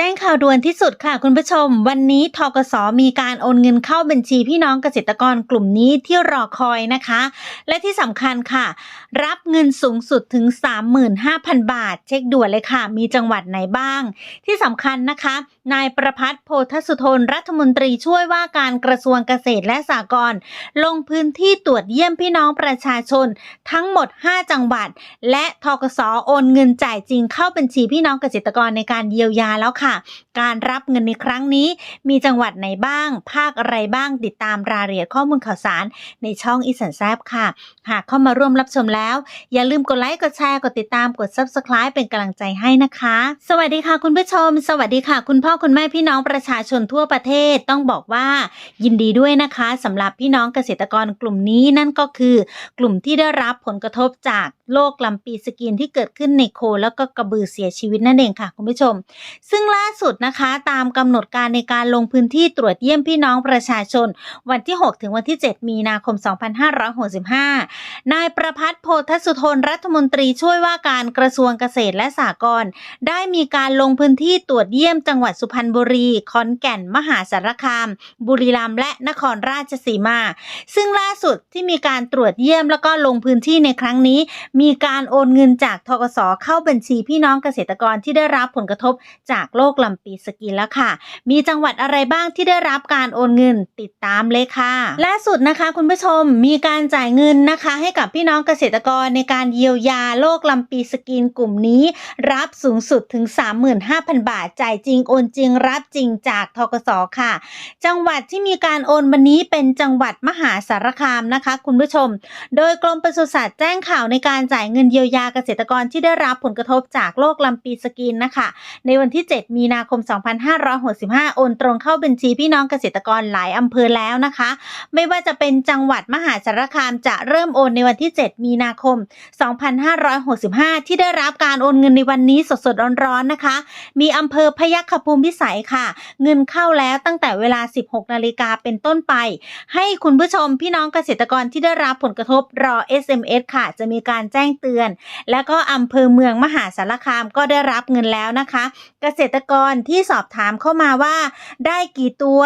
แจ้งข่าวด่วนที่สุดค่ะคุณผู้ชม วันนี้ทกสมีการโอนเงินเข้าบัญชีพี่น้องเกษตรกรกลุ่มนี้ที่รอคอยนะคะ และที่สำคัญค่ะ รับเงินสูงสุดถึง 35,000 บาท เช็คด่วนเลยค่ะ มีจังหวัดไหนบ้าง ที่สำคัญนะคะ นายประพัฒน์โพธสุทนรัฐมนตรีช่วยว่าการกระทรวงเกษตรและสหกรณ์ลงพื้นที่ตรวจเยี่ยมพี่น้องประชาชน ทั้งหมด 5 จังหวัด และทกสโอนเงินจ่ายจริงเข้าบัญชีพี่น้องเกษตรกรในการเยียวยาแล้วค่ะการรับเงินในครั้งนี้ มีจังหวัดไหนบ้าง ภาคอะไรบ้างติดตามรายละเอียดข้อมูลข่าวสาร ในช่องอีสันแซบค่ะ หากเข้ามาร่วมรับชมแล้ว อย่าลืมกดไลค์กดแชร์กดติดตามกด Subscribe เป็นกำลังใจให้นะคะ สวัสดีค่ะคุณผู้ชม สวัสดีค่ะ คุณพ่อคุณแม่พี่น้องประชาชนทั่วประเทศต้องบอกว่า ยินดีด้วยนะคะสำหรับพี่น้องเกษตรกรกลุ่มนี้นั่นก็คือ กลุ่มที่ได้รับผลกระทบจาก โรคลำปีสกินที่เกิดขึ้นในโค แล้วก็กระบือเสียชีวิตนั่นเองค่ะคุณผู้ชม ซึ่งล่าสุดนะคะตามกำหนดการในการลงพื้นที่ตรวจเยี่ยมพี่น้องประชาชน วันที่ 6 ถึงวันที่ 7 มีนาคม 2565 นายประพัฒน์โพธสุทนรัฐมนตรีช่วยว่าการกระทรวงเกษตรและสหกรณ์ได้มีการลงพื้นที่ตรวจเยี่ยมจังหวัดสุพรรณบุรีขอนแก่น มหาสารคาม บุรีรัมย์และนครราชสีมา ซึ่งล่าสุดที่มีการตรวจเยี่ยมแล้วก็ลงพื้นที่ในครั้งนี้มีการโอนเงินจากทกสเข้าบัญชีพี่น้องเกษตรกรที่ได้รับผลกระทบจากโรคลำปีสกินแล้วค่ะ มีจังหวัดอะไรบ้างที่ได้รับการโอนเงินติดตามเลยค่ะ ล่าสุดนะคะคุณผู้ชมมีการจ่ายเงินนะคะ ให้กับพี่น้องเกษตรกรในการเยียวยาโรคลำปีสกินกลุ่มนี้ รับสูงสุดถึง 35,000 บาท จ่ายจริงโอนจริงรับจริงจากทกสค่ะ จังหวัดที่มีการโอนวันนี้เป็นจังหวัดมหาสารคามนะคะ คุณผู้ชม โดยกรมปศุสัตว์แจ้งข่าวในการจ่ายเงินเยียวยาเกษตรกรที่ได้รับผลกระทบจากโรคลำปีสกินนะคะ ในวันที่ 7 มีนาคม 2565 โอนตรงเข้าบัญชีพี่น้องเกษตรกรหลายอำเภอแล้วนะคะ ไม่ว่าจะเป็นจังหวัดมหาสารคามจะเริ่มโอนในวันที่ 7 มีนาคม 2565 ที่ได้รับการโอนเงินในวันนี้สดๆร้อนๆนะคะ มีอำเภอพยัคฆภูมิพิสัยค่ะ เงินเข้าแล้วตั้งแต่เวลา 16 นาฬิกาเป็นต้นไป ให้คุณผู้ชมพี่น้องเกษตรกรที่ได้รับผลกระทบรอ SMS ค่ะ จะมีการแจ้งเตือน แล้วก็อำเภอเมืองมหาสารคามก็ได้รับเงินแล้วนะคะ เกษตรกรที่สอบถามเข้ามาว่า ได้กี่ตัว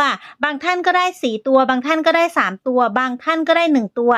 บางท่านก็ได้ 4 ตัว บางท่านก็ได้ 3 ตัว บางท่านก็ได้ 1 ตัว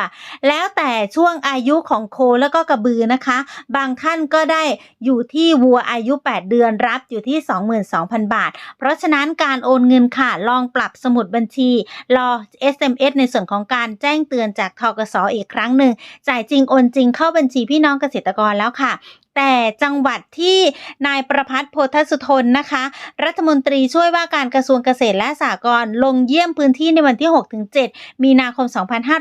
แล้วแต่ช่วงอายุของโคแล้วก็กระบือนะคะ บางท่านก็ได้อยู่ที่วัวอายุ 8 เดือนรับอยู่ที่ 22,000 บาท เพราะฉะนั้นการโอนเงินค่ะลองปรับสมุดบัญชี รอ SMS ในส่วนของการแจ้งเตือนจากทกสอีกครั้งหนึ่งจ่ายจริงโอนจริงเข้าบัญชีพี่น้องเกษตรกรแล้วค่ะ แต่จังหวัดที่นายประพัฒน์โพธสุทนนะคะ รัฐมนตรีช่วยว่าการกระทรวงเกษตรและสหกรณ์ลงเยี่ยมพื้นที่ในวันที่ 6-7 มีนาคม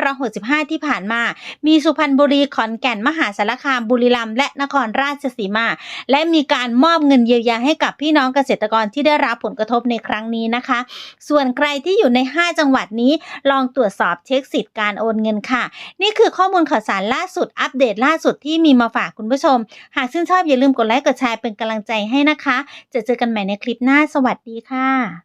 2565 ที่ผ่านมา มีสุพรรณบุรีขอนแก่นมหาสารคามบุรีรัมย์และนครราชสีมา และมีการมอบเงินเยียวยาให้กับพี่น้องเกษตรกรที่ได้รับผลกระทบในครั้งนี้นะคะ ส่วนใครที่อยู่ใน 5 จังหวัดนี้ลองตรวจสอบเช็คสิทธิ์การโอนเงินค่ะ นี่คือข้อมูลข่าวสารล่าสุดอัปเดตล่าสุดที่มีมาฝากคุณผู้ชมหากชื่นชอบอย่าลืมกดไลค์กดแชร์เป็นกำลังใจให้นะคะ จะเจอกันใหม่ในคลิปหน้าสวัสดีค่ะ